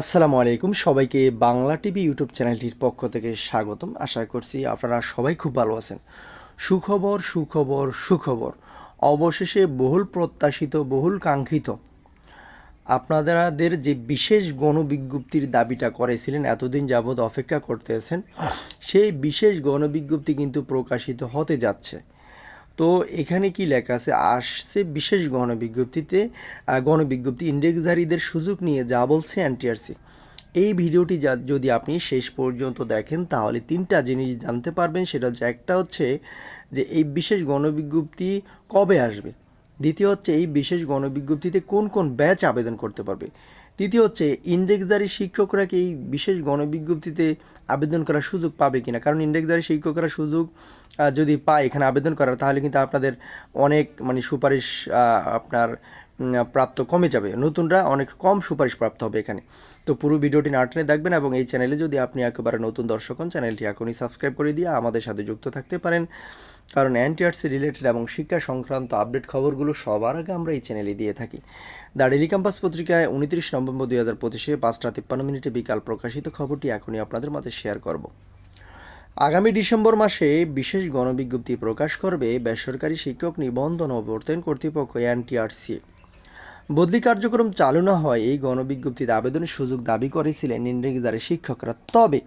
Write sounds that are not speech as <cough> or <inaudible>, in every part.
আসসালামু আলাইকুম। সবাইকে বাংলা টিভি ইউটিউব চ্যানেলটির পক্ষ থেকে স্বাগতম। আশা করছি আপনারা সবাই খুব ভালো আছেন। সুখবর সুখবর সুখবর। অবশেষে বহুল প্রত্যাশিত, বহুল কাঙ্ক্ষিত। আপনাদের যে বিশেষ গণবিজ্ঞপ্তির দাবিটা করেছিলেন, এতদিন যাবৎ অপেক্ষা করতেছেন, সেই বিশেষ গণবিজ্ঞপ্তি কিন্তু প্রকাশিত হতে যাচ্ছে। তো এখানে কি লেখা আছে? আসছে বিশেষ গণবিজ্ঞপ্তিতে গণবিজ্ঞপ্তি ইন্ডেক্সধারীদের সুযোগ নিয়ে যা বলছে এনটিআরসি। এই ভিডিওটি যা, যদি আপনি শেষ পর্যন্ত দেখেন, তাহলে তিনটা জিনিস জানতে পারবেন। সেটা হচ্ছে, একটা হচ্ছে যে এই বিশেষ গণবিজ্ঞপ্তি কবে আসবে? দ্বিতীয় হচ্ছে এই বিশেষ গণবিজ্ঞপ্তিতে কোন কোন ব্যাচ আবেদন করতে পারবে। তৃতীয় হচ্ছে, ইন্ডেক্সধারী শিক্ষকরা কি এই বিশেষ গণবিজ্ঞপ্তিতে আবেদন করার সুযোগ পাবে কিনা? কারণ ইন্ডেক্সধারী শিক্ষকরা সুযোগ যদি পায় এখানে আবেদন করার, তাহলে কিন্তু আপনাদের অনেক মানে সুপারিশ আপনার প্রাপ্ত কমে যাবে। নতুনরা অনেক কম সুপারিশ প্রাপ্ত হবে এখানে। তো পুরো ভিডিওটি না টেনে দেখবেন এবং এই চ্যানেলে যদি আপনি একেবারে নতুন দর্শক হন, চ্যানেলটি এখনই সাবস্ক্রাইব করে দিয়ে আমাদের সাথে যুক্ত থাকতে পারেন। কারণ এনটিআরসি রিলেটেড এবং শিক্ষা সংক্রান্ত আপডেট খবরগুলো সবার আগে আমরা এই চ্যানেলে দিয়ে থাকি। দ্য ডেলি ক্যাম্পাস পত্রিকায় উনত্রিশ নভেম্বর দুই হাজার পঁচিশে পাঁচটা তিপ্পান্ন মিনিটে বিকাল প্রকাশিত খবরটি এখনই আপনাদের মাঝে শেয়ার করব। আগামী ডিসেম্বর মাসে বিশেষ গণবিজ্ঞপ্তি প্রকাশ করবে বেসরকারি শিক্ষক নিবন্ধন ও প্রত্যয়ন কর্তৃপক্ষ এনটিআরসি বদলি কার্যক্রম চালু না হয় এই গণবিজ্ঞপ্তিতে আবেদনের সুযোগ দাবি করেছিলেন ইন্ডেক্সদারের শিক্ষকরা। তবে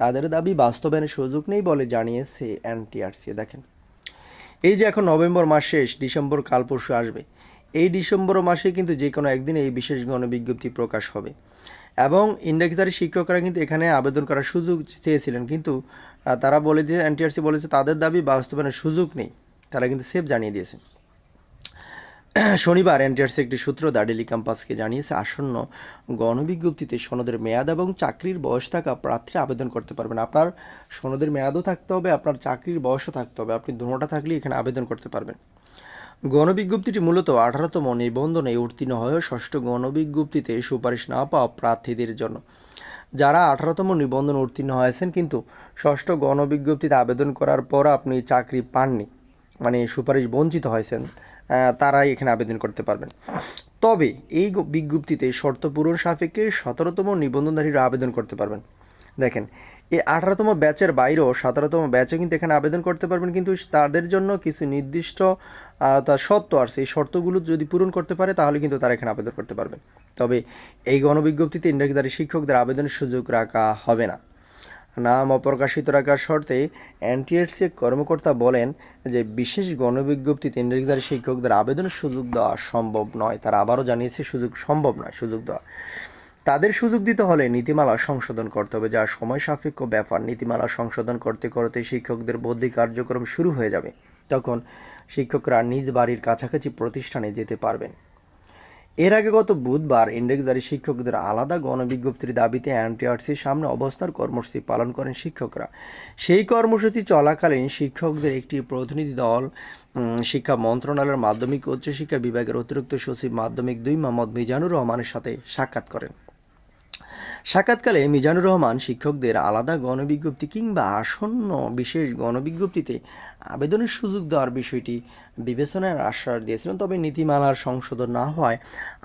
তাদের দাবি বাস্তবায়নের সুযোগ নেই বলে জানিয়েছে এনটিআরসি। দেখেন, এই যে এখন নভেম্বর মাস শেষ, ডিসেম্বর কাল পরশু আসবে, এই ডিসেম্বর মাসে কিন্তু যে কোনো একদিন এই বিশেষ গণবিজ্ঞপ্তি প্রকাশ হবে। এবং ইন্ডেক্সধারী শিক্ষকরা কিন্তু এখানে আবেদন করার সুযোগ চেয়েছিলেন, কিন্তু তারা বলে দিয়ে, এনটিআরসি বলেছে তাদের দাবি বাস্তবায়নের সুযোগ নেই। তারা কিন্তু সেফ জানিয়ে দিয়েছে <clears throat> শনিবার এনটিআরসি একটি সূত্র দা ডেলি ক্যাম্পাসকে জানিয়েছে, আসন্ন গণবিজ্ঞপ্তিতে সনদের মেয়াদ এবং চাকরির বয়স থাকা প্রার্থীরা আবেদন করতে পারবেন। আপনার সনদের মেয়াদও থাকতে হবে, আপনার চাকরির বয়সও থাকতে হবে। আপনি দুটোটা থাকলে এখানে আবেদন করতে পারবেন। গণবিজ্ঞপ্তিটি মূলত আঠারোতম নিবন্ধনে উত্তীর্ণ হয়েও ষষ্ঠ গণবিজ্ঞপ্তিতে সুপারিশ না পাওয়া প্রার্থীদের জন্য। যারা আঠারোতম নিবন্ধন উত্তীর্ণ হয়েছেন কিন্তু ষষ্ঠ গণবিজ্ঞপ্তিতে আবেদন করার পর আপনি চাকরি পাননি মানে সুপারিশ বঞ্চিত হয়েছেন তারাই এখানে আবেদন করতে পারবেন। তবে এই বিজ্ঞপ্তিতে শর্ত পূরণ সাপেক্ষে সতেরোতম নিবন্ধনধারীরা আবেদন করতে পারবেন। দেখেন এই আঠারোতম ব্যাচের বাইরেও সতেরোতম ব্যাচে কিন্তু এখানে আবেদন করতে পারবেন, কিন্তু তাদের জন্য কিছু নির্দিষ্ট তার শর্ত আছে। এই শর্তগুলো যদি পূরণ করতে পারে, তাহলে কিন্তু তারা এখানে আবেদন করতে পারবে তবে এই গণবিজ্ঞপ্তিতে ইন্ডাক্টরি শিক্ষকদের আবেদনের সুযোগ রাখা হবে না। নাম অপ্রকাশিত রাখার শর্তে এনটিএসসি কর্মকর্তা বলেন যে বিশেষ গণবিজ্ঞপ্তিতে ইন্ডাক্টরি শিক্ষকদের আবেদনের সুযোগ দেওয়া সম্ভব নয়। তারা আবারও জানিয়েছে, সুযোগ সম্ভব নয়, সুযোগ দেওয়া। তাদের সুযোগ দিতে হলে নীতিমালা সংশোধন করতে হবে, যা সময় সাপেক্ষ ব্যাপার। নীতিমালা সংশোধন করতে করতে শিক্ষকদের বদলি কার্যক্রম শুরু হয়ে যাবে। তখন শিক্ষকরা নিজ বাড়ির কাছাকাছি প্রতিষ্ঠানে যেতে পারবেন। এর আগে গত বুধবার ইন্ডেক্সজারি শিক্ষকদের আলাদা গণবিজ্ঞপ্তির দাবিতে এনটিআরসির সামনে অবস্থার কর্মসূচি পালন করেন শিক্ষকরা। সেই কর্মসূচি চলাকালীন শিক্ষকদের একটি প্রতিনিধি দল শিক্ষা মন্ত্রণালয়ের মাধ্যমিক উচ্চশিক্ষা বিভাগের অতিরিক্ত সচিব মাধ্যমিক দুই মোহাম্মদ মিজানুর রহমানের সাথে সাক্ষাৎ করেন। সাক্ষাৎকালে মিজানুর রহমান শিক্ষকদের আলাদা গণবিজ্ঞপ্তি কিংবা আসন্ন বিশেষ গণবিজ্ঞপ্তিতে আবেদনের সুযোগ দেওয়ার বিষয়টি বিবেচনার আশ্বাস দিয়েছিলেন, তবে নীতিমালার সংশোধন না হওয়ায়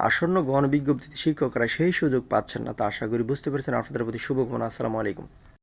আসন্ন গণবিজ্ঞপ্তিতে শিক্ষকরা সেই সুযোগ পাচ্ছেন না, তা আশা করি বুঝতে পেরেছেন। আপনাদের প্রতি শুভকামনা আসসালামু আলাইকুম।